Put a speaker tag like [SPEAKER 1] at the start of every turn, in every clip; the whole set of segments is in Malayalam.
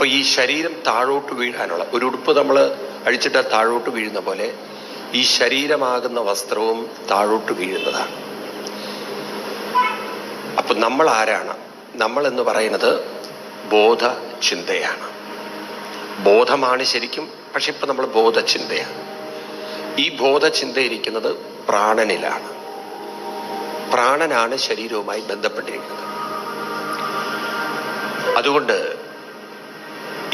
[SPEAKER 1] അപ്പൊ ഈ ശരീരം താഴോട്ട് വീഴാനുള്ള ഒരു ഉടുപ്പ് നമ്മൾ അഴിച്ചിട്ട് താഴോട്ട് വീഴുന്ന പോലെ ഈ ശരീരമാകുന്ന വസ്ത്രവും താഴോട്ട് വീഴുന്നതാണ്. അപ്പൊ നമ്മൾ ആരാണ്? നമ്മൾ എന്ന് പറയുന്നത് ബോധ ചിന്തയാണ് ബോധമാണ് ശരിക്കും പക്ഷെ ഇപ്പൊ നമ്മൾ ബോധചിന്തയാണ്. ഈ ബോധചിന്ത ഇരിക്കുന്നത് പ്രാണനിലാണ്. പ്രാണനാണ് ശരീരവുമായി ബന്ധപ്പെട്ടിരിക്കുന്നത്. അതുകൊണ്ട്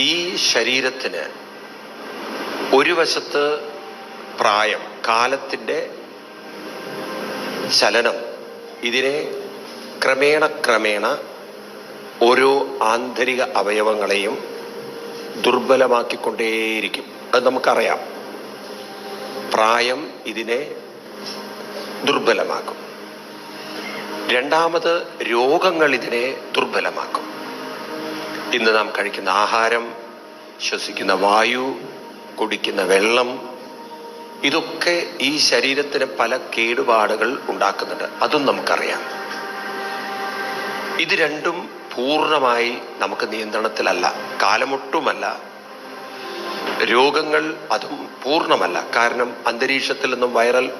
[SPEAKER 1] ഈ ശരീരത്തിന് ഒരു വശത്ത് പ്രായം കാലത്തിന്റെ ചലനം ഇതിനെ ക്രമേണ ക്രമേണ ഓരോ ആന്തരിക അവയവങ്ങളെയും ദുർബലമാക്കിക്കൊണ്ടേയിരിക്കും. അത് നമുക്കറിയാം. പ്രായം ഇതിനെ ദുർബലമാക്കും. രണ്ടാമത് രോഗങ്ങൾ ഇതിനെ ദുർബലമാക്കും. ഇന്ന് നാം കഴിക്കുന്ന ആഹാരം ശ്വസിക്കുന്ന വായു കുടിക്കുന്ന വെള്ളം ഇതൊക്കെ ഈ ശരീരത്തിന് പല കേടുപാടുകൾ ഉണ്ടാക്കുന്നുണ്ട്. അതും നമുക്കറിയാം. ഇത് രണ്ടും പൂർണമായി നമുക്ക് നിയന്ത്രണത്തിലല്ല കാലമൊട്ടുമല്ല. രോഗങ്ങൾ അതും പൂർണമല്ല. കാരണം അന്തരീക്ഷത്തിൽ നിന്നും വൈറൽ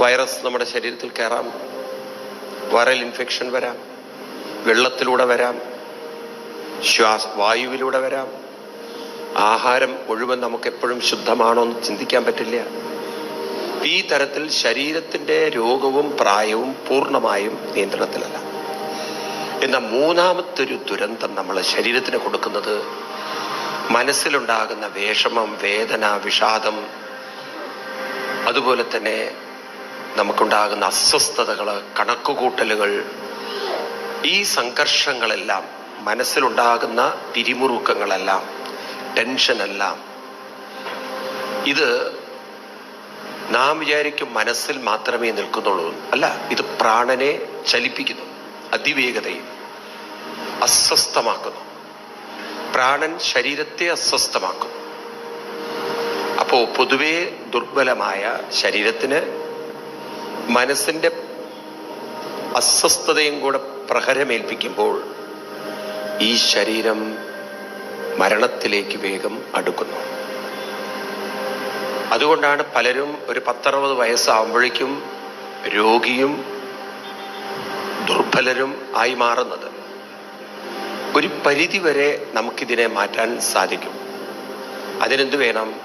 [SPEAKER 1] വൈറസ് നമ്മുടെ ശരീരത്തിൽ കയറാം. വൈറൽ ഇൻഫെക്ഷൻ വരാം. വെള്ളത്തിലൂടെ വരാം. ശ്വാസ വായുവിലൂടെ വരാം. ആഹാരം മുഴുവൻ നമുക്ക് എപ്പോഴും ശുദ്ധമാണോ എന്ന് ചിന്തിക്കാൻ പറ്റില്ല. ഈ തരത്തിൽ ശരീരത്തിന്റെ രോഗവും പ്രായവും പൂർണമായും നിയന്ത്രണത്തിലല്ല. എന്ന മൂന്നാമത്തെ ഒരു ദുരന്തം നമ്മൾ ശരീരത്തിന് കൊടുക്കുന്നത് മനസ്സിലുണ്ടാകുന്ന വേഷമം വേദന വിഷാദം അതുപോലെ തന്നെ നമുക്കുണ്ടാകുന്ന അസ്വസ്ഥതകൾ കണക്കുകൂട്ടലുകൾ ഈ സംഘർഷങ്ങളെല്ലാം മനസ്സിലുണ്ടാകുന്ന പിരിമുറുക്കങ്ങളെല്ലാം ടെൻഷനെല്ലാം. ഇത് നാം വിചാരിക്കും മനസ്സിൽ മാത്രമേ നിൽക്കുന്നുള്ളൂ. അല്ല ഇത് പ്രാണനെ ചലിപ്പിക്കുന്നു അതിവേഗതയിൽ അസ്വസ്ഥമാക്കുന്നു. പ്രാണൻ ശരീരത്തെ അസ്വസ്ഥമാക്കുന്നു. അപ്പോൾ പൊതുവെ ദുർബലമായ ശരീരത്തിന് മനസ്സിന്റെ അസ്വസ്ഥതയും കൂടെ പ്രഹരമേൽപ്പിക്കുമ്പോൾ ഈ ശരീരം മരണത്തിലേക്ക് വേഗം അടുക്കുന്നു. അതുകൊണ്ടാണ് പലരും ഒരു പത്തറുപത് വയസ്സാകുമ്പോഴേക്കും രോഗിയും ദുർബലരും ആയി മാറുന്നത്. ഒരു പരിധി വരെ നമുക്കിതിനെ മാറ്റാൻ സാധിക്കും. അതിനെന്ത് വേണം?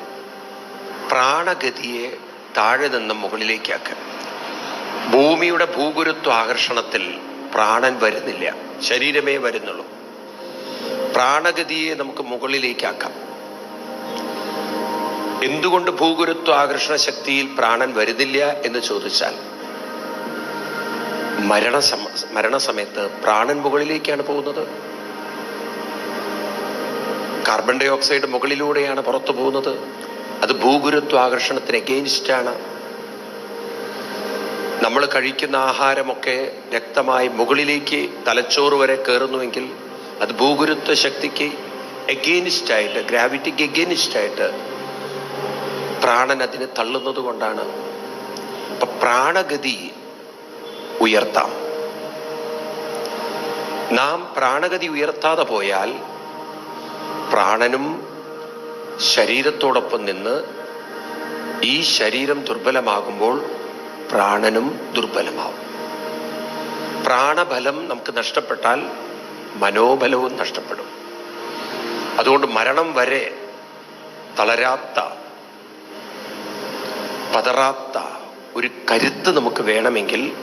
[SPEAKER 1] പ്രാണഗതിയെ താഴെ നിന്ന് മുകളിലേക്കാക്കുക. ഭൂമിയുടെ ഭൂഗുരുത്വ ആകർഷണത്തിൽ പ്രാണൻ വരുന്നില്ല. ശരീരമേ വരുന്നുള്ളൂ. പ്രാണഗതിയെ നമുക്ക് മുകളിലേക്കാക്കാം. എന്തുകൊണ്ട് ഭൂഗുരുത്വ ആകർഷണ ശക്തിയിൽ പ്രാണൻ വരുന്നില്ല എന്ന് ചോദിച്ചാൽ മരണ മരണസമയത്ത് പ്രാണൻ മുകളിലേക്കാണ് പോകുന്നത്. കാർബൺ ഡൈ ഓക്സൈഡ് മുകളിലൂടെയാണ് പുറത്തു പോകുന്നത്. അത് ഭൂഗുരുത്വ ആകർഷണത്തിന് അഗെയിൻസ്റ്റാണ് നമ്മൾ കഴിക്കുന്ന ആഹാരമൊക്കെ രക്തമായി മുകളിലേക്ക് തലച്ചോറ് വരെ കയറുന്നുവെങ്കിൽ അത് ഭൂഗുരുത്വ ശക്തിക്ക് എഗെയിനിസ്റ്റ് ആയിട്ട് ഗ്രാവിറ്റിക്ക് എഗെയിനിസ്റ്റ് ആയിട്ട് പ്രാണൻ അതിനെ തള്ളുന്നത് കൊണ്ടാണ്. അപ്പൊ പ്രാണഗതി ഉയർത്താം. നാം പ്രാണഗതി ഉയർത്താതെ പോയാൽ പ്രാണനും ശരീരത്തോടൊപ്പം നിന്ന് ഈ ശരീരം ദുർബലമാകുമ്പോൾ പ്രാണനും ദുർബലമാവും. പ്രാണബലം നമുക്ക് നഷ്ടപ്പെട്ടാൽ മനോബലവും നഷ്ടപ്പെടും. അതുകൊണ്ട് മരണം വരെ തളരാത്ത പതറാത്ത ഒരു കരുത്ത് നമുക്ക് വേണമെങ്കിൽ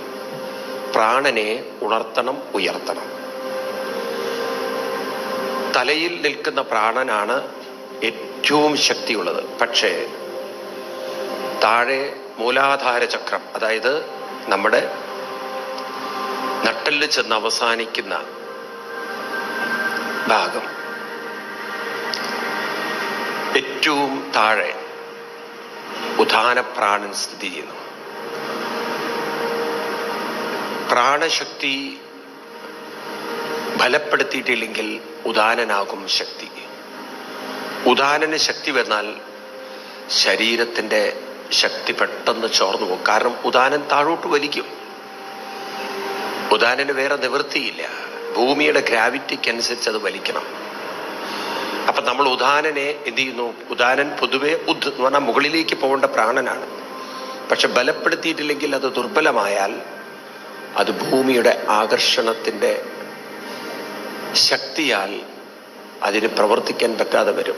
[SPEAKER 1] പ്രാണനെ ഉണർത്തണം ഉയർത്തണം. തലയിൽ നിൽക്കുന്ന പ്രാണനാണ് ഏറ്റവും ശക്തിയുള്ളത്. പക്ഷേ താഴെ മൂലാധാര ചക്രം അതായത് നമ്മുടെ നട്ടൽ ചെന്ന് അവസാനിക്കുന്ന ഭാഗം. ഏറ്റവും താഴെ ഉദാനപ്രാണൻ സ്ഥിതി ചെയ്യുന്നു. പ്രാണശക്തി ഫലപ്പെടുത്തിയിട്ടില്ലെങ്കിൽ ഉദാനനാകും ശക്തി. ഉദാനന് ശക്തി വന്നാൽ ശരീരത്തിന്റെ ശക്തി പെട്ടെന്ന് ചോർന്നു പോകും. കാരണം ഉദാനൻ താഴോട്ട് വലിക്കും. ഉദാനന് വേറെ നിവൃത്തിയില്ല. ഭൂമിയുടെ ഗ്രാവിറ്റിക്ക് അനുസരിച്ച് അത് വലിക്കണം. അപ്പൊ നമ്മൾ ഉദാനനെ എന്ത് ചെയ്യുന്നു? ഉദാനൻ പൊതുവെ ഉദ് എന്ന് പറഞ്ഞാൽ മുകളിലേക്ക് പോകേണ്ട പ്രാണനാണ്. പക്ഷെ ബലപ്പെടുത്തിയിട്ടില്ലെങ്കിൽ അത് ദുർബലമായാൽ അത് ഭൂമിയുടെ ആകർഷണത്തിന്റെ ശക്തിയാൽ അതിന് പ്രവർത്തിക്കാൻ പറ്റാതെ വരും.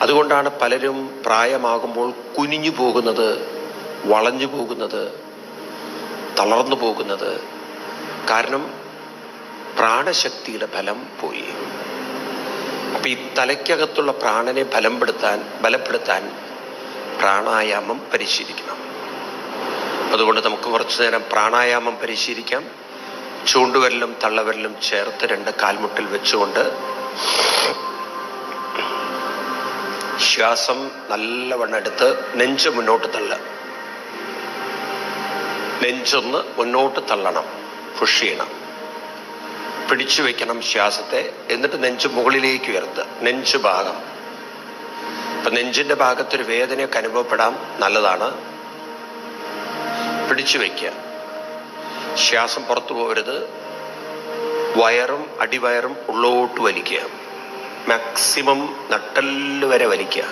[SPEAKER 1] അതുകൊണ്ടാണ് പലരും പ്രായമാകുമ്പോൾ കുനിഞ്ഞു പോകുന്നത് വളഞ്ഞു പോകുന്നത് തളർന്നു പോകുന്നത്. കാരണം പ്രാണശക്തിയുടെ ഫലം പോയി. അപ്പൊ ഈ തലയ്ക്കകത്തുള്ള പ്രാണനെ ബലപ്പെടുത്താൻ ബലപ്പെടുത്താൻ പ്രാണായാമം പരിശീലിക്കണം. അതുകൊണ്ട് നമുക്ക് കുറച്ചു നേരം പ്രാണായാമം പരിശീലിക്കാം. ചൂണ്ടുവരലും തള്ളവരലും ചേർത്ത് രണ്ട് കാൽമുട്ടിൽ വെച്ചുകൊണ്ട് ശ്വാസം നല്ലവണ്ണം എടുത്ത് നെഞ്ച് മുന്നോട്ട് തള്ള. നെഞ്ചൊന്ന് മുന്നോട്ട് തള്ളണം. പുഷ് ചെയ്യണം. പിടിച്ചു വെക്കണം ശ്വാസത്തെ എന്നിട്ട് നെഞ്ച് മുകളിലേക്ക് ഉയർത്തുക നെഞ്ച് ഭാഗം. അപ്പൊ നെഞ്ചിന്റെ ഭാഗത്തൊരു വേദനയൊക്കെ അനുഭവപ്പെടാം. നല്ലതാണ്. പിടിച്ചു വയ്ക്കുക ശ്വാസം പുറത്തു പോകരുത്. വയറും അടിവയറും ഉള്ളോട്ട് വലിക്കുക. മാക്സിമം നട്ടൽ വരെ വലിക്കുക.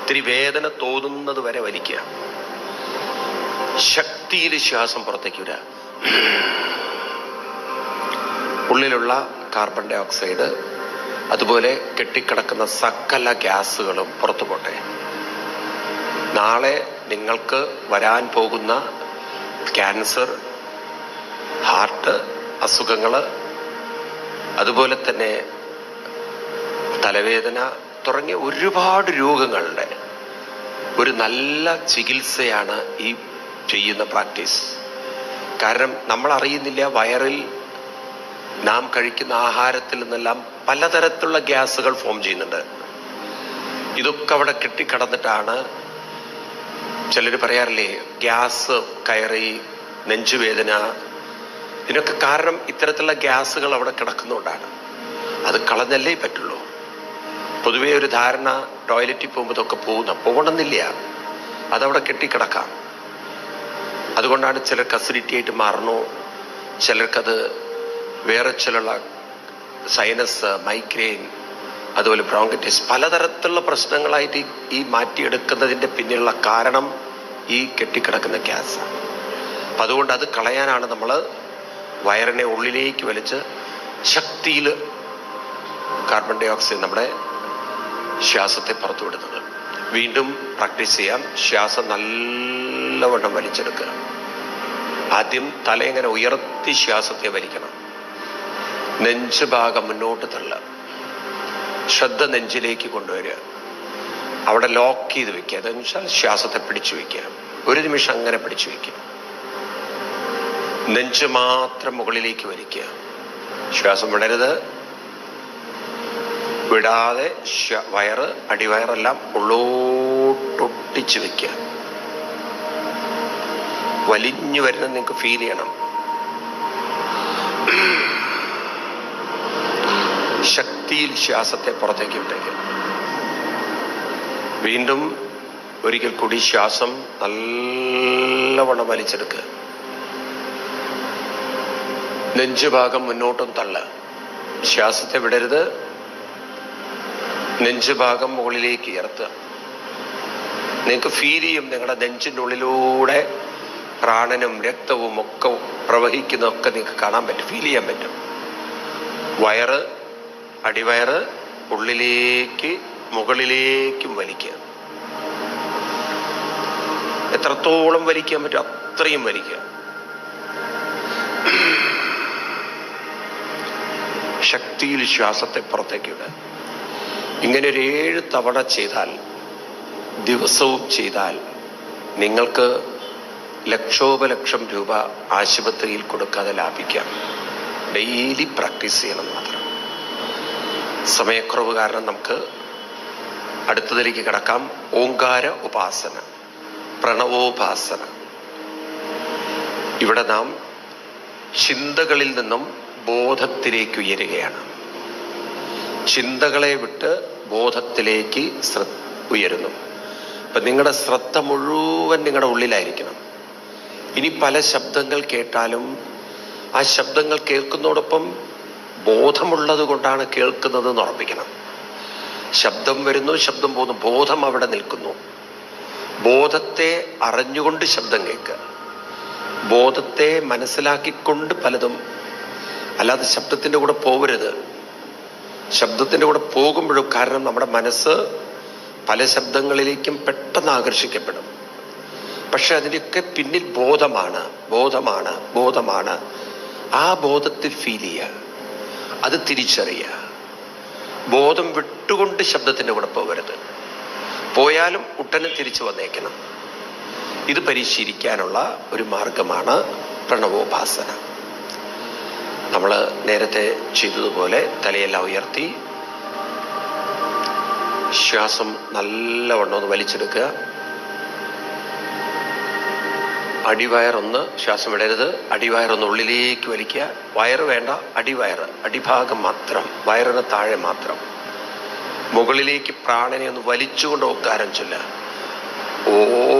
[SPEAKER 1] ഇത്തിരി വേദന തോന്നുന്നത് വരെ വലിക്കുക. ശക്തിയിൽ ശ്വാസം പുറത്തേക്ക് വിടുക. ഉള്ളിലുള്ള കാർബൺ ഡൈ ഓക്സൈഡ് അതുപോലെ കെട്ടിക്കിടക്കുന്ന സകല ഗ്യാസുകളും പുറത്തു പോട്ടെ. നാളെ നിങ്ങൾക്ക് വരാൻ പോകുന്ന ക്യാൻസർ ഹാർട്ട് അസുഖങ്ങൾ അതുപോലെ തന്നെ തലവേദന തുടങ്ങിയ ഒരുപാട് രോഗങ്ങളുടെ ഒരു നല്ല ചികിത്സയാണ് ഈ ചെയ്യുന്ന പ്രാക്ടീസ് കാരണം നമ്മൾ അറിയുന്നില്ല വയറിൽ നാം കഴിക്കുന്ന ആഹാരത്തിൽ നിന്നെല്ലാം പലതരത്തിലുള്ള ഗ്യാസുകൾ ഫോം ചെയ്യുന്നുണ്ട്. ഇതൊക്കെ അവിടെ കെട്ടിക്കടന്നിട്ടാണ് ചിലർ പറയാറില്ലേ ഗ്യാസ് കയറി നെഞ്ചുവേദന. ഇതിനൊക്കെ കാരണം ഇത്തരത്തിലുള്ള ഗ്യാസുകൾ അവിടെ കിടക്കുന്നതുകൊണ്ടാണ്. അത് കളഞ്ഞല്ലേ പറ്റുള്ളൂ. പൊതുവേ ഒരു ധാരണ ടോയ്ലറ്റിൽ പോകുമ്പോൾ ഇതൊക്കെ പോകുന്ന പോകണമെന്നില്ല. അതവിടെ കെട്ടിക്കിടക്കാം. അതുകൊണ്ടാണ് ചിലർക്ക് അസിഡിറ്റി ആയിട്ട് മാറണോ? ചിലർക്കത് വേറെ ചിലുള്ള സൈനസ് മൈഗ്രെയിൻ അതുപോലെ ബ്രോങ്കറ്റിസ് പലതരത്തിലുള്ള പ്രശ്നങ്ങളായിട്ട് ഈ- മാറ്റിയെടുക്കുന്നതിന്റെ പിന്നിലുള്ള കാരണം ഈ കെട്ടിക്കിടക്കുന്ന ഗ്യാസ് അപ്പം അതുകൊണ്ട് അത് കളയാനാണ് നമ്മൾ വയറിനെ ഉള്ളിലേക്ക് വലിച്ച് ശക്തിയിൽ കാർബൺ ഡൈ ഓക്സൈഡ് നമ്മുടെ ശ്വാസത്തെ പുറത്തു വിടുന്നത്. വീണ്ടും പ്രാക്ടീസ് ചെയ്യാം. ശ്വാസം നല്ലവണ്ണം വലിച്ചെടുക്കുക. ആദ്യം തല ഇങ്ങനെ ഉയർത്തി ശ്വാസത്തെ വലിക്കണം. നെഞ്ച് ഭാഗം മുന്നോട്ട് തള്ളുക ശ്രദ്ധ നെഞ്ചിലേക്ക് കൊണ്ടുവരിക. അവിടെ ലോക്ക് ചെയ്ത് വെക്കുക. അതെന്ന് വെച്ചാൽ ശ്വാസത്തെ പിടിച്ചു വെക്കുക. ഒരു നിമിഷം അങ്ങനെ പിടിച്ചു വെക്കുക. നെഞ്ച് മാത്രം മുകളിലേക്ക് വലിക്കുക. ശ്വാസം വിടരുത്. വിടാതെ വയറ് അടിവയറെല്ലാം ഉള്ളോട്ടൊട്ടിച്ച് വെക്കുക. വലിഞ്ഞു വരുന്നത് നിങ്ങൾക്ക് ഫീൽ ചെയ്യണം. ശക്തിയിൽ ശ്വാസത്തെ പുറത്തേക്ക് വിട്ടേക്കും. വീണ്ടും ഒരിക്കൽ കൂടി ശ്വാസം നല്ലവണ്ണം വലിച്ചെടുക്കുക നെഞ്ചുഭാഗം മുന്നോട്ടും തള്ള. ശ്വാസത്തെ വിടരുത്. നെഞ്ചുഭാഗം മുകളിലേക്ക് ഉയർത്തുക. നിങ്ങൾക്ക് ഫീൽ ചെയ്യും നിങ്ങളുടെ നെഞ്ചിന്റെ ഉള്ളിലൂടെ പ്രാണനും രക്തവും ഒക്കെ പ്രവഹിക്കുന്നതൊക്കെ നിങ്ങൾക്ക് കാണാൻ പറ്റും. ഫീൽ ചെയ്യാൻ പറ്റും. വയറ് അടിവയറ് ഉള്ളിലേക്ക് മുകളിലേക്കും വലിക്കുക. എത്രത്തോളം വലിക്കാൻ പറ്റും അത്രയും വലിക്കുക. ശക്തിയിൽ ശ്വാസത്തെ പുറത്തേക്ക് ഇടുക. ഇങ്ങനെ ഒരു ഏഴ് തവണ ചെയ്താൽ ദിവസവും ചെയ്താൽ നിങ്ങൾക്ക് ലക്ഷോപലക്ഷം രൂപ ആശുപത്രിയിൽ കൊടുക്കാതെ ലാഭിക്കാം. ഡെയിലി പ്രാക്ടീസ് ചെയ്യണം മാത്രം. സമയക്കുറവ് കാരണം നമുക്ക് അടുത്തതിലേക്ക് കിടക്കാം. ഓങ്കാര ഉപാസന പ്രണവോപാസന. ഇവിടെ നാം ചിന്തകളിൽ നിന്നും ബോധത്തിലേക്ക് ഉയരുകയാണ്. ചിന്തകളെ വിട്ട് ബോധത്തിലേക്ക് ഉയരുന്നു. അപ്പൊ നിങ്ങളുടെ ശ്രദ്ധ മുഴുവൻ നിങ്ങളുടെ ഉള്ളിലായിരിക്കണം. ഇനി പല ശബ്ദങ്ങൾ കേട്ടാലും ആ ശബ്ദങ്ങൾ കേൾക്കുന്നതോടൊപ്പം ബോധമുള്ളത് കൊണ്ടാണ് കേൾക്കുന്നത് എന്ന് ഉറപ്പിക്കണം ശബ്ദം വരുന്നു ശബ്ദം പോകുന്നു ബോധം അവിടെ നിൽക്കുന്നു. ബോധത്തെ അറിഞ്ഞുകൊണ്ട് ശബ്ദം കേൾക്കുക. ബോധത്തെ മനസ്സിലാക്കിക്കൊണ്ട് പലതും. അല്ലാതെ ശബ്ദത്തിന്റെ കൂടെ പോകരുത് ശബ്ദത്തിന്റെ കൂടെ പോകുമ്പോഴും കാരണം നമ്മുടെ മനസ്സ് പല ശബ്ദങ്ങളിലേക്കും പെട്ടെന്ന് ആകർഷിക്കപ്പെടും. പക്ഷെ അതിന്റെയൊക്കെ പിന്നിൽ ബോധമാണ് ബോധമാണ് ബോധമാണ്. ആ ബോധത്തിൽ ഫീൽ ചെയ്യുക. അത് തിരിച്ചറിയുക. ബോധം വിട്ടുകൊണ്ട് ശബ്ദത്തിന്റെ കൂടെ പോകരുത്. പോയാലും ഉടനെ തിരിച്ചു വന്നേക്കണം. ഇത് പരിശീലിക്കാനുള്ള ഒരു മാർഗമാണ് പ്രണവോപാസന. നമ്മൾ നേരത്തെ ചെയ്തതുപോലെ തലയെല്ലാം ഉയർത്തി ശ്വാസം നല്ലവണ്ണം ഒന്ന് വലിച്ചെടുക്കുക. അടിവയറൊന്ന് ശ്വാസം വിടരുത് അടിവയറൊന്ന് ഉള്ളിലേക്ക് വലിക്കുക. വയറ് വേണ്ട അടിവയറ്. അടിഭാഗം മാത്രം വയറിന് താഴെ മാത്രം. മുകളിലേക്ക് പ്രാണനെ ഒന്ന് വലിച്ചുകൊണ്ട് ഓക്കാരം ചൊല്ല ഓ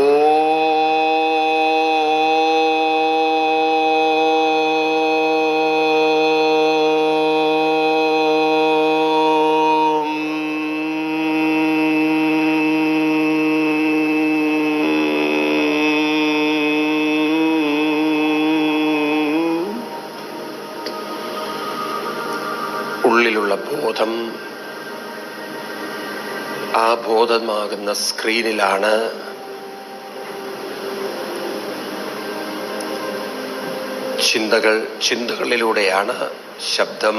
[SPEAKER 1] ഉള്ളിലുള്ള ബോധം ആ ബോധമാകുന്ന സ്ക്രീനിലാണ്. ചിന്തകൾ ചിന്തകളിലൂടെയാണ് ശബ്ദം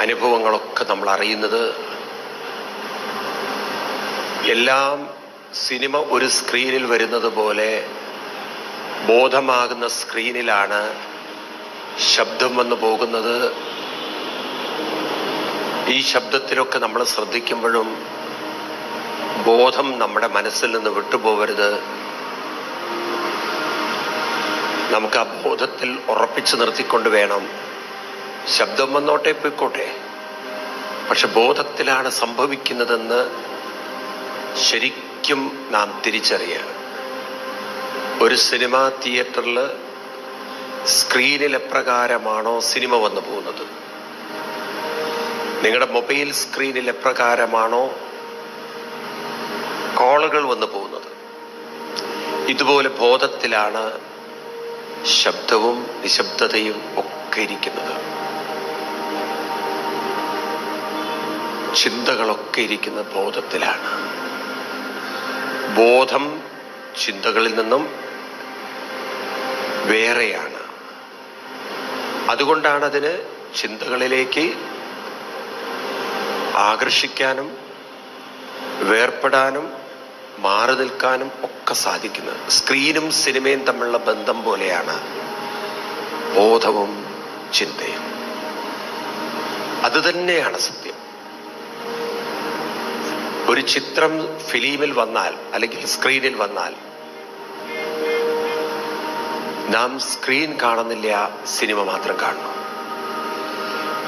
[SPEAKER 1] അനുഭവങ്ങളൊക്കെ നമ്മൾ അറിയുന്നത്. എല്ലാം സിനിമ ഒരു സ്ക്രീനിൽ വരുന്നത് പോലെ ബോധമാകുന്ന സ്ക്രീനിലാണ് ശബ്ദം വന്നു പോകുന്നത്. ഈ ശബ്ദത്തിലൊക്കെ നമ്മൾ ശ്രദ്ധിക്കുമ്പോഴും ബോധം നമ്മുടെ മനസ്സിൽ നിന്ന് വിട്ടുപോകരുത്. നമുക്ക് ആ ബോധത്തിൽ ഉറപ്പിച്ചു നിർത്തിക്കൊണ്ട് വേണം. ശബ്ദം വന്നോട്ടെ പോയിക്കോട്ടെ. പക്ഷെ ബോധത്തിലാണ് സംഭവിക്കുന്നതെന്ന് ശരിക്കും നാം തിരിച്ചറിയുക ഒരു സിനിമാ തിയേറ്ററിൽ സ്ക്രീനിൽ എപ്രകാരമാണോ സിനിമ വന്നു പോകുന്നത്? നിങ്ങളുടെ മൊബൈൽ സ്ക്രീനിൽ എപ്രകാരമാണോ കോളുകൾ വന്നു പോകുന്നത്? ഇതുപോലെ ബോധത്തിലാണ് ശബ്ദവും നിശബ്ദതയും ഒക്കെ ഇരിക്കുന്നത്. ചിന്തകളൊക്കെ ഇരിക്കുന്ന ബോധത്തിലാണ്. ബോധം ചിന്തകളിൽ നിന്നും വേറെയാണ്. അതുകൊണ്ടാണ് അതിന് ചിന്തകളിലേക്ക് ആകർഷിക്കാനും വേർപ്പെടാനും മാറി നിൽക്കാനും ഒക്കെ സാധിക്കുന്നത്. സ്ക്രീനും സിനിമയും തമ്മിലുള്ള ബന്ധം പോലെയാണ് ബോധവും ചിന്തയും. അത് തന്നെയാണ് സത്യം. ഒരു ചിത്രം ഫിലിമിൽ വന്നാൽ അല്ലെങ്കിൽ സ്ക്രീനിൽ വന്നാൽ നാം സ്ക്രീൻ കാണുന്നില്ല സിനിമ മാത്രം കാണുന്നു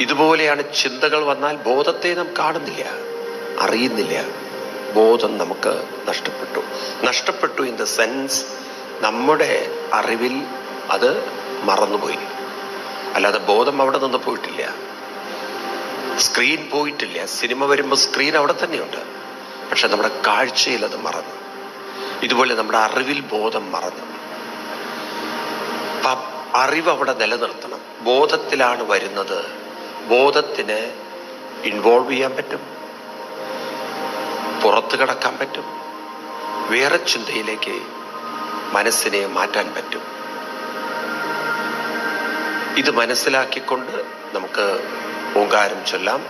[SPEAKER 1] ഇതുപോലെയാണ് ചിന്തകൾ വന്നാൽ ബോധത്തെ നാം കാണുന്നില്ല അറിയുന്നില്ല. ബോധം നമുക്ക് നഷ്ടപ്പെട്ടു. നഷ്ടപ്പെട്ടു ഇൻ ദ സെൻസ് നമ്മുടെ അറിവിൽ അത് മറന്നുപോയി. അല്ലാതെ ബോധം അവിടെ നിന്ന് പോയിട്ടില്ല. സ്ക്രീൻ പോയിട്ടില്ല. സിനിമ വരുമ്പോൾ സ്ക്രീൻ അവിടെ തന്നെയുണ്ട്. പക്ഷെ നമ്മുടെ കാഴ്ചയിൽ അത് മറന്നു. ഇതുപോലെ നമ്മുടെ അറിവിൽ ബോധം മറന്നു. അറിവ് അവിടെ നിലനിർത്തണം. ബോധത്തിലാണ് വരുന്നത് ബോധത്തിന് ഇൻവോൾവ് ചെയ്യാൻ പറ്റും. പുറത്ത് കിടക്കാൻ പറ്റും. വേറെ ചിന്തയിലേക്ക് മനസ്സിനെ മാറ്റാൻ പറ്റും. ഇത് മനസ്സിലാക്കിക്കൊണ്ട് നമുക്ക് ഓങ്കാരം ചൊല്ലാം.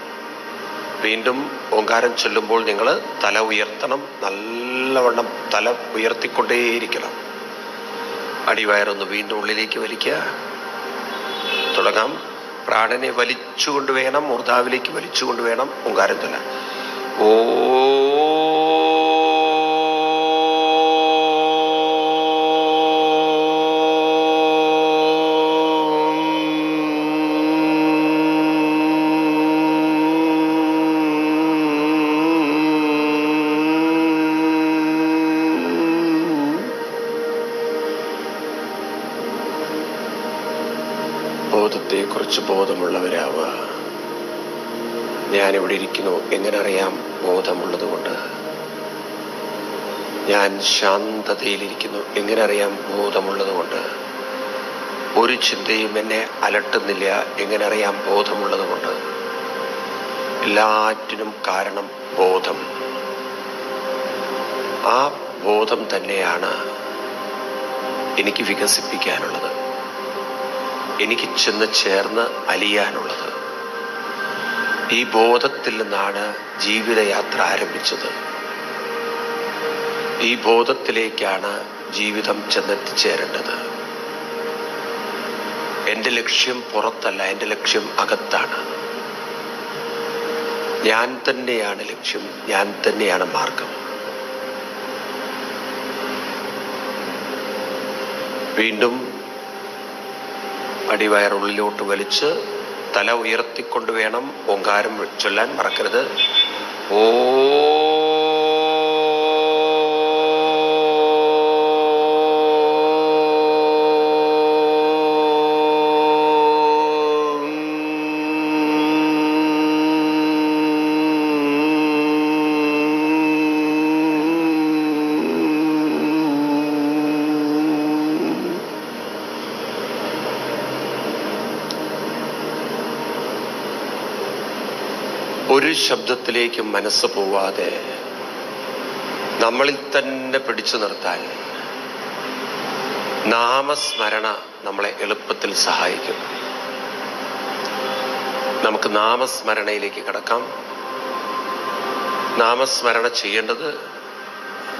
[SPEAKER 1] വീണ്ടും ഓങ്കാരം ചൊല്ലുമ്പോൾ നിങ്ങൾ തല ഉയർത്തണം. നല്ലവണ്ണം തല ഉയർത്തിക്കൊണ്ടേയിരിക്കണം. അടിവയറൊന്ന് വീണ്ടും ഉള്ളിലേക്ക് വലിക്കുക. തുടങ്ങാം. പ്രാണനെ വലിച്ചുകൊണ്ട് വേണം മൂർധാവിലേക്ക് വലിച്ചുകൊണ്ട് വേണം ഓങ്കാരം ഓ ബോധത്തെക്കുറിച്ച് ബോധമുള്ളവരാവുക. ഞാനിവിടെ ഇരിക്കുന്നു. എങ്ങനെ അറിയാം ബോധമുള്ളത് കൊണ്ട് ഞാൻ ശാന്തതയിലിരിക്കുന്നു. എങ്ങനെ അറിയാം ബോധമുള്ളത് കൊണ്ട് ഒരു ചിന്തയും എന്നെ അലട്ടുന്നില്ല. എങ്ങനെ അറിയാം ബോധമുള്ളത് കൊണ്ട് എല്ലാറ്റിനും കാരണം ബോധം. ആ ബോധം തന്നെയാണ് എനിക്ക് വികസിപ്പിക്കാനുള്ളത്. എനിക്ക് ചെന്ന് ചേർന്ന് അലിയാനുള്ളത്. ഈ ബോധത്തിൽ നിന്നാണ് ജീവിതയാത്ര ആരംഭിച്ചത്. ഈ ബോധത്തിലേക്കാണ് ജീവിതം ചെന്നെത്തിച്ചേരേണ്ടത്. എന്റെ ലക്ഷ്യം പുറത്തല്ല എന്റെ ലക്ഷ്യം അകത്താണ്. ഞാൻ തന്നെയാണ് ലക്ഷ്യം ഞാൻ തന്നെയാണ് മാർഗം. വീണ്ടും അടിവയറുള്ളിലോട്ട് വലിച്ച് തല ഉയർത്തിക്കൊണ്ട് വേണം ഓങ്കാരം ചൊല്ലാൻ മറക്കരുത്. ഓ ശബ്ദത്തിലേക്കും മനസ്സ് പോവാതെ നമ്മളിൽ തന്നെ പിടിച്ചു നിർത്താൻ നാമസ്മരണ നമ്മളെ എളുപ്പത്തിൽ സഹായിക്കും. നമുക്ക് നാമസ്മരണയിലേക്ക് കടക്കാം. നാമസ്മരണ ചെയ്യേണ്ടത്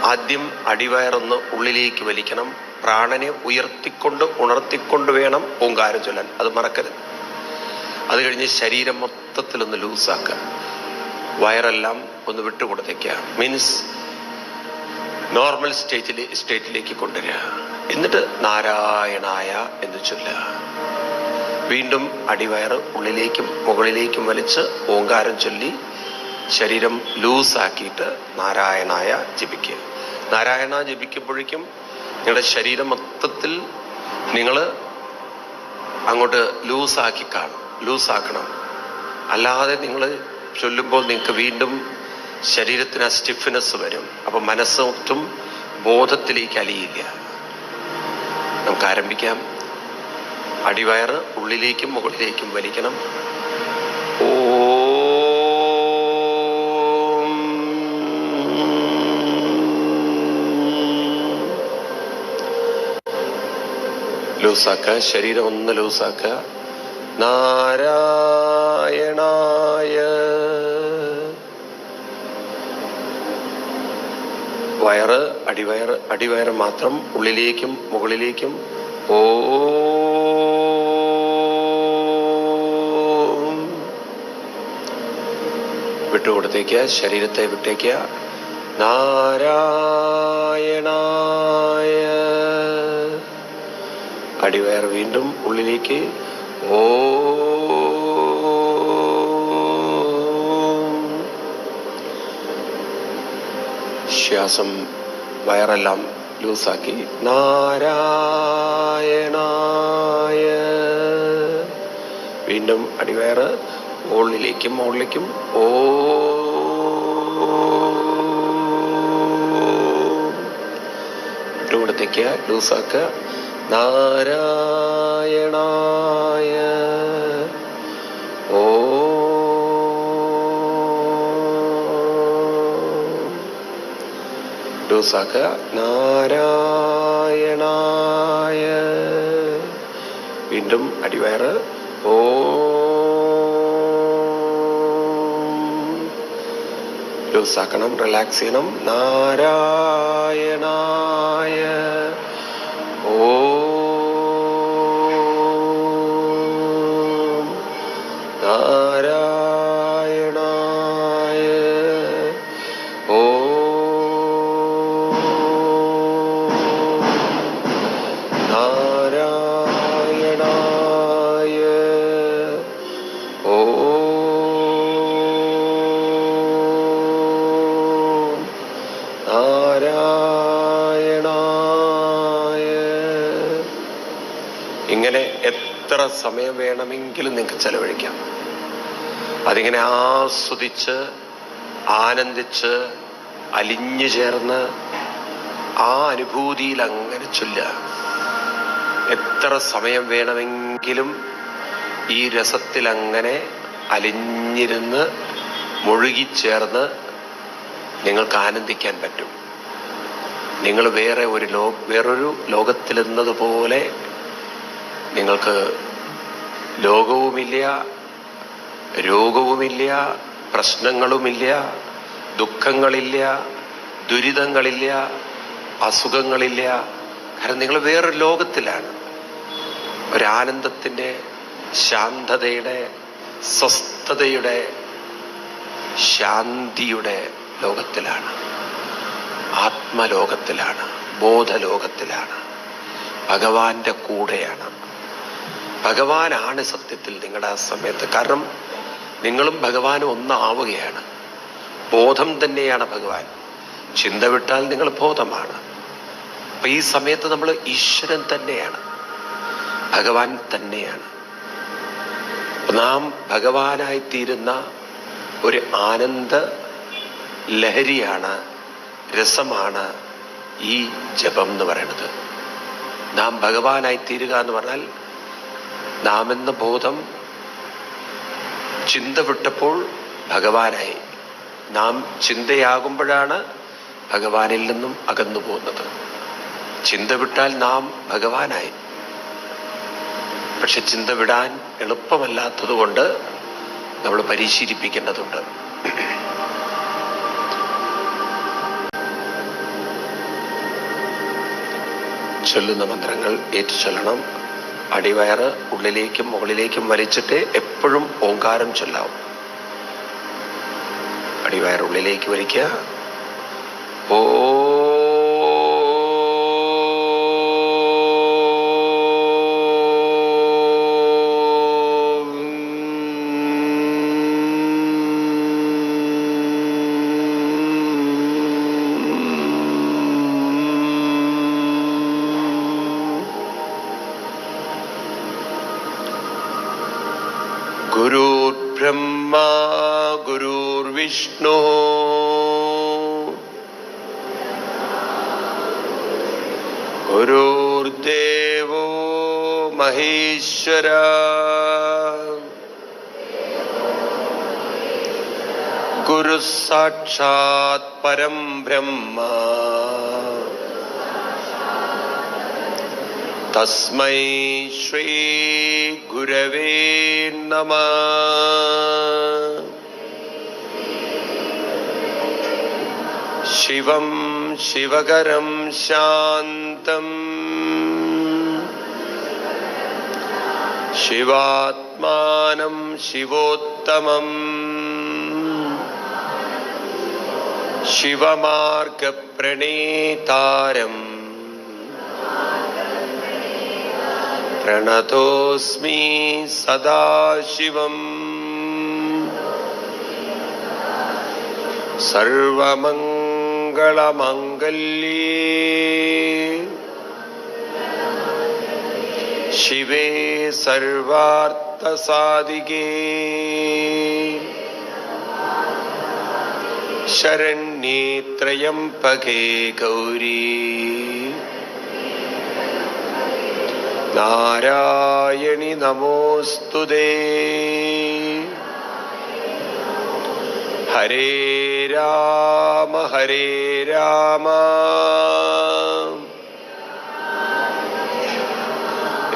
[SPEAKER 1] ആദ്യം അടിവയറൊന്ന് ഉള്ളിലേക്ക് വലിക്കണം. പ്രാണനെ ഉയർത്തിക്കൊണ്ട് ഉണർത്തിക്കൊണ്ട് വേണം ഓങ്കാരം ചൊല്ലാൻ. അത് മറക്കരുത്. അത് കഴിഞ്ഞ് ശരീരം മൊത്തത്തിലൊന്ന് ലൂസാക്കുക. വയറെല്ലാം ഒന്ന് വിട്ടുകൊടുത്തേക്കുക മീൻസ് നോർമൽ സ്റ്റേറ്റിൽ സ്റ്റേറ്റിലേക്ക് കൊണ്ടുവരിക എന്നിട്ട് നാരായണായ എന്ന് ചൊല്ലുക വീണ്ടും അടിവയറ് ഉള്ളിലേക്കും മുകളിലേക്കും വലിച്ച് ഓങ്കാരം ചൊല്ലി ശരീരം ലൂസാക്കിയിട്ട് നാരായണായ ജപിക്കുക. നാരായണ ജപിക്കുമ്പോഴേക്കും നിങ്ങളുടെ ശരീരം മൊത്തത്തിൽ നിങ്ങൾ അങ്ങോട്ട് ലൂസാക്കി കാണും. ലൂസാക്കണം. അല്ലാതെ നിങ്ങൾ ചൊല്ലുമ്പോൾ നിങ്ങൾക്ക് വീണ്ടും ശരീരത്തിന് ആ സ്റ്റിഫ്നെസ് വരും. അപ്പൊ മനസ്സൊട്ടും ബോധത്തിലേക്ക് അലിയില്ല നമുക്ക് ആരംഭിക്കാം. അടിവയറ് ഉള്ളിലേക്കും മുകളിലേക്കും വലിക്കണം. ഓം. ലൂസാക്ക ശരീരം ഒന്ന് ലൂസാക്ക. നാരായണായ. വയറ് അടിവയറ് അടിവയറ് മാത്രം ഉള്ളിലേക്കും മുകളിലേക്കും. ഓ. വിട്ടുകൊടുത്തേക്ക് ശരീരത്തെ വിട്ടേക്ക്. നാരായണായ. അടിവയർ വീണ്ടും ഉള്ളിലേക്ക്. ഓ. ശ്വാസം വയറെല്ലാം ലൂസാക്കി. നാരായണായ. വീണ്ടും അടിവയറ് മുകളിലേക്കും മുകളിലേക്കും. ഓ. ൂസാക്ക നാരായണായ. ലൂസാക്കുക നാരായണായ. വീണ്ടും അടിവയറ്. ഓ. ലൂസാക്കണം റിലാക്സ് ചെയ്യണം. നാരായണായ സമയം വേണമെങ്കിലും നിങ്ങൾക്ക് ചെലവഴിക്കാം. അതിങ്ങനെ ആസ്വദിച്ച് ആനന്ദിച്ച് അലിഞ്ഞു ചേർന്ന് ആ അനുഭൂതിയിൽ അങ്ങനെ ചൊല്ല എത്ര സമയം വേണമെങ്കിലും ഈ രസത്തിൽ അങ്ങനെ അലിഞ്ഞിരുന്ന് മുഴുകിച്ചേർന്ന് നിങ്ങൾക്ക് ആനന്ദിക്കാൻ പറ്റും. നിങ്ങൾ വേറെ ഒരു ലോ വേറൊരു ലോകത്തിലെന്നതുപോലെ നിങ്ങൾക്ക് ലോകവുമില്ല രോഗവുമില്ല പ്രശ്നങ്ങളുമില്ല ദുഃഖങ്ങളില്ല ദുരിതങ്ങളില്ല അസുഖങ്ങളില്ല. കാരണം നിങ്ങൾ വേറൊരു ലോകത്തിലാണ്. ഒരാനന്ദത്തിന്റെ ശാന്തതയുടെ സ്വസ്ഥതയുടെ ശാന്തിയുടെ ലോകത്തിലാണ്. ആത്മലോകത്തിലാണ് ബോധലോകത്തിലാണ്. ഭഗവാന്റെ കൂടെയാണ്. ഭഗവാനാണ് സത്യത്തിൽ നിങ്ങളുടെ ആ സമയത്ത്. കാരണം നിങ്ങളും ഭഗവാനും ഒന്നാവുകയാണ്. ബോധം തന്നെയാണ് ഭഗവാൻ. ചിന്ത വിട്ടാൽ നിങ്ങൾ ബോധമാണ്. അപ്പൊ ഈ സമയത്ത് നമ്മൾ ഈശ്വരൻ തന്നെയാണ്. ഭഗവാൻ തന്നെയാണ്. നാം ഭഗവാനായിത്തീരുന്ന ഒരു ആനന്ദ ലഹരിയാണ് രസമാണ് ഈ ജപം എന്ന് പറയുന്നത്. നാം ഭഗവാനായി തീരുക എന്ന് പറഞ്ഞാൽ നാം എന്ന ബോധം ചിന്ത വിട്ടപ്പോൾ ഭഗവാനായി. നാം ചിന്തയാകുമ്പോഴാണ് ഭഗവാനിൽ നിന്നും അകന്നു പോകുന്നത്. ചിന്ത വിട്ടാൽ നാം ഭഗവാനായി. പക്ഷെ ചിന്ത വിടാൻ എളുപ്പമല്ലാത്തത് കൊണ്ട് നമ്മൾ പരിശീലിപ്പിക്കേണ്ടതുണ്ട്. ചൊല്ലുന്ന മന്ത്രങ്ങൾ ഏറ്റുചൊല്ലണം. അടിവയറ് ഉള്ളിലേക്കും മുകളിലേക്കും വലിച്ചിട്ട് എപ്പോഴും ഓങ്കാരം ചൊല്ലാവും. അടിവയർ ഉള്ളിലേക്ക് വലിക്കുക. ഓ ഗുരുദേവോ മഹേശ്വര. ഗുരുസാക്ഷാത് പരം ബ്രഹ്മ. തസ്മൈ ശ്രീ ഗുരവേ നമ. ശിവം ശിവകരം ശാന്തി शान्तम् शिवात्मानं शिवोत्तमम् शिवमार्गप्रणेतारम् प्रणतोऽस्मि सदा शिवम् सर्वमङ्गलमङ्गल्ये ശിവേ സർവാർത്ഥസാധികേ ശരണ്യേത്രയം പകേ ഗൗരീ നാരായണി നമോസ്തുതേ ഹരേ രാമ ഹരേ രാമ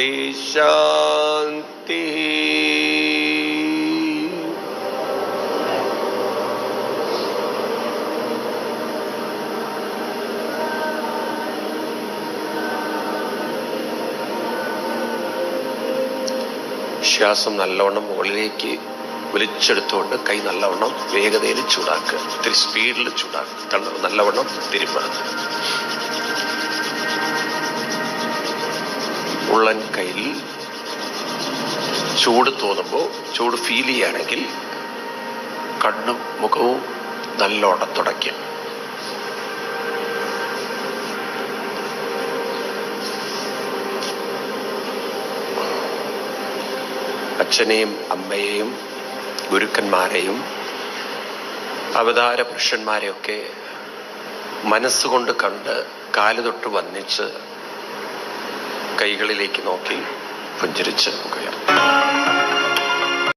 [SPEAKER 1] शान्ति शान्तिः ശ്വാസം നല്ലവണ്ണം മുകളിലേക്ക് വലിച്ചെടുത്തുകൊണ്ട് കൈ നല്ലവണ്ണം വേഗതയിൽ ചൂടാക്കുക ഇത്തിരി സ്പീഡിൽ ചൂടാക്കുക തള്ള- നല്ലവണ്ണം തിരുമ്പുക ഉള്ളൻ കയ്യിൽ ചൂട് തോന്നുമ്പോൾ ചൂട് ഫീൽ ചെയ്യുകയാണെങ്കിൽ കണ്ണും മുഖവും നല്ലോണം തുടയ്ക്കും അച്ഛനെയും അമ്മയെയും ഗുരുക്കന്മാരെയും അവതാര പുരുഷന്മാരെയൊക്കെ മനസ്സുകൊണ്ട് കണ്ട് കാലുതൊട്ട് വന്നിച്ച് കൈകളിലേക്ക് നോക്കി പുഞ്ചിരിച്ച് ഉയർത്തും